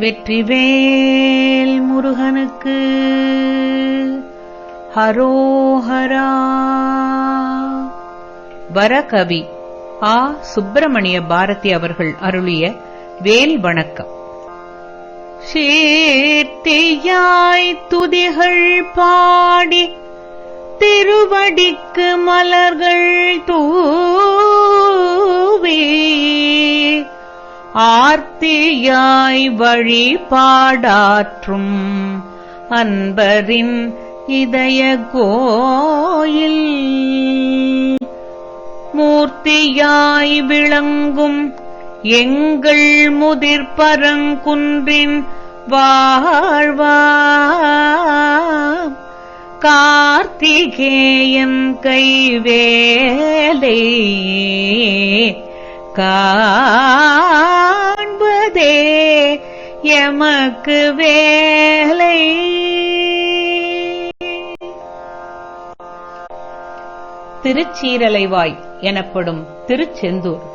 வெற்றிவேல் முருகனுக்கு. ஹரோஹரா. வரகவி ஆ. சுப்பிரமணிய பாரதி அவர்கள் அருளிய வேல் வணக்கம். சீர்த்தியாய் துதிகள் பாடி திருவடிக்கு மலர்கள் தூவே. ஆர்த்தியாய் வழிபாடாற்றும் அன்பரின் இதய கோயில் மூர்த்தியாய் விளங்கும் எங்கள் முதிர்பரங்குன்றின் வாழ்வா கார்த்திகேயன் கைவேலை காண்பதே எமக்கு வேலை. திருச்சீரலைவாய் எனப்படும் திருச்செந்தூர்.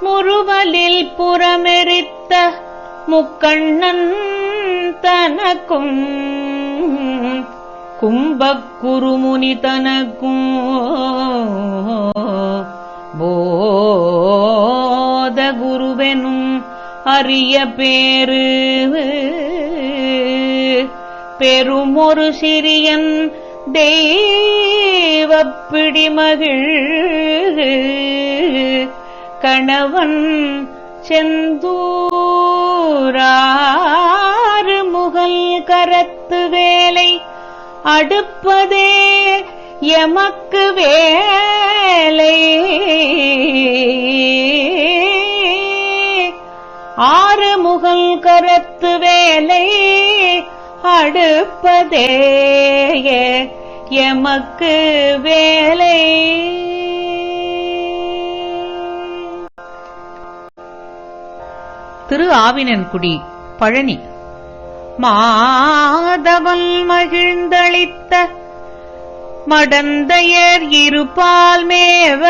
முறுவலில் புறமெரித்த முக்கண்ணன் தனக்கும் கும்பக்குருமுனி தனக்கும் அரிய பேரு. பெருமொரு சிறியன் தெய்வப் பிடிமகிழ் கணவன் செந்தூராறு முகல் கரத்து வேலை. அடுப்பதே எமக்கு வேலை. ஆறு முகல் கரத்து வேலை அடுப்பதே எமக்கு வேலை. திரு ஆவினன்குடி பழனி. மாதவன் மகிழ்ந்தளித்த மடந்தையர் இருபால் மேவ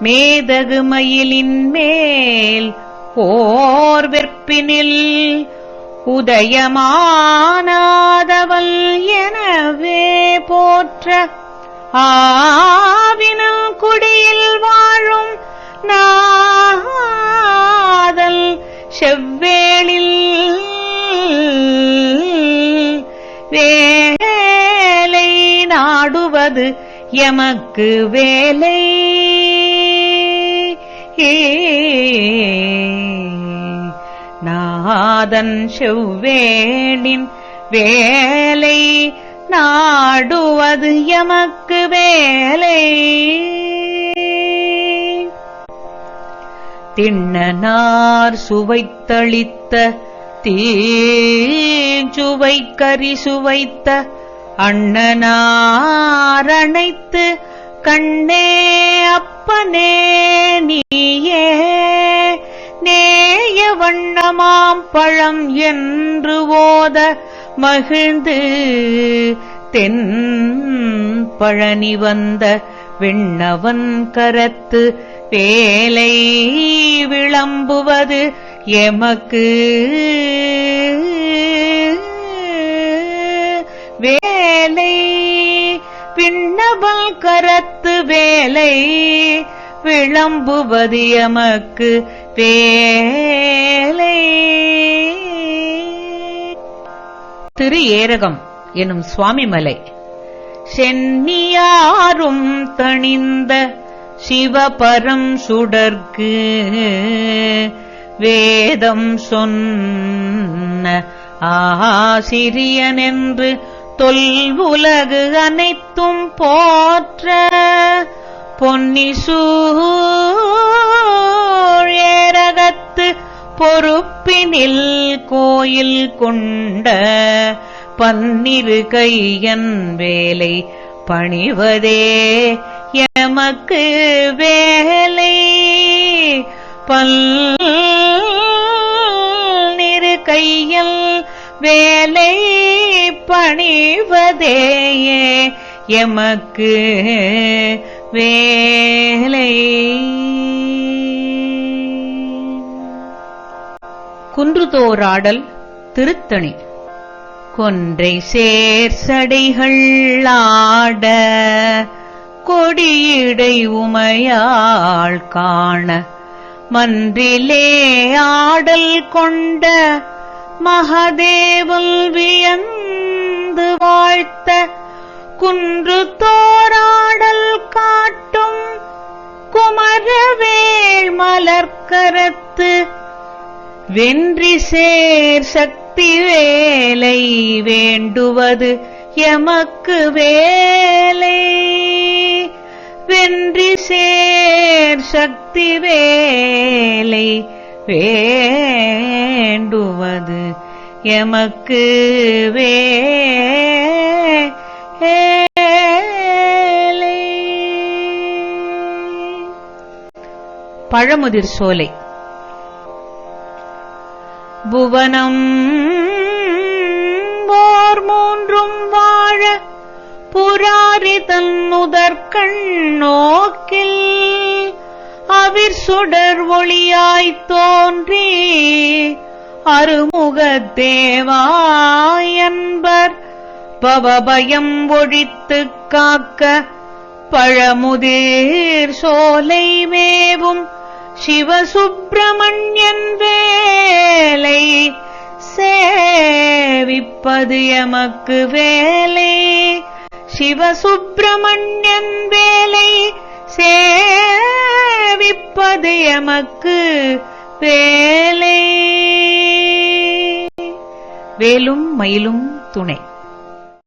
மேதகு மயிலின் மேல் ஓர் வெற்பினில் உதயமானாதவள் எனவே போற்ற ஆவினல் குடியில் வாழும் நாதல் செவ்வேளில் வேலை நாடுவது எமக்கு வேலை. நாதன் செவ்வேளின் வேலை நாடுவது எமக்கு வேலை. திண்ணனார் சுவைத்தளித்த தீஞ்சுவை கரி சுவைத்த அண்ணனார் அணைத்து கண்ணே அப்பனே நீயே. நேய வண்ணமாம் பழம் என்று ஓத மகிழ்ந்து தென் பழனி வந்த விண்ணவன் கரத்து வேலை விளம்புவது எமக்கு விண்ணவன் கரத்து வேலை விளம்புவது எமக்கு வேலை. திரு ஏரகம் எனும் சுவாமிமலை. சென்னியாரும் தணிந்த சிவபரம் சுடர்க்கு வேதம் சொன்ன ஆசிரியன் என்று தொல்வுலகு அனைத்தும் போற்ற பொன்னிசூரகத்து பொறுப்பினில் கோயில் கொண்ட பன்னிரு கையன் வேலை பணிவதே எமக்கு வேலை. பல் நிறு கையல் வேலை பணிவதேயே எமக்கு வேலை. குன்றுதோராடல் திருத்தணி. கொன்றை சேர்சடைகள் ஆட கொடியடை உமையாள் காண. மன்றிலே ஆடல் கொண்ட மகதேவுல் வியந்து வாழ்த்த குன்று தோராடல் காட்டும் குமரவேள் மலர்கரத்து வென்றி சேர் சக்தி வேலை வேண்டுவது எமக்கு வேலை. வென்றி சேர் சக்தி வேலை வே வேண்டுவது எமக்கு வேலை பழமுதிர் சோலை. புவனம் போர் மூன்றும் வாழ புராரி தன் முதற்கண் நோக்கில் அவிர் சுடர் ஒளியாய்த் தோன்றி அருமுகத்தேவாயன்பர் பவபயம் ஒழித்துக் காக்க பழமுதிர் சோலை மேவும் சிவசுப்பிரமணியன் வேலை சேவிப்பது எமக்கு வேலை. சிவசுப்பிரமணியன் வேலை சேவிப்பது எமக்கு வேலை. வேலும் மயிலும் துணை.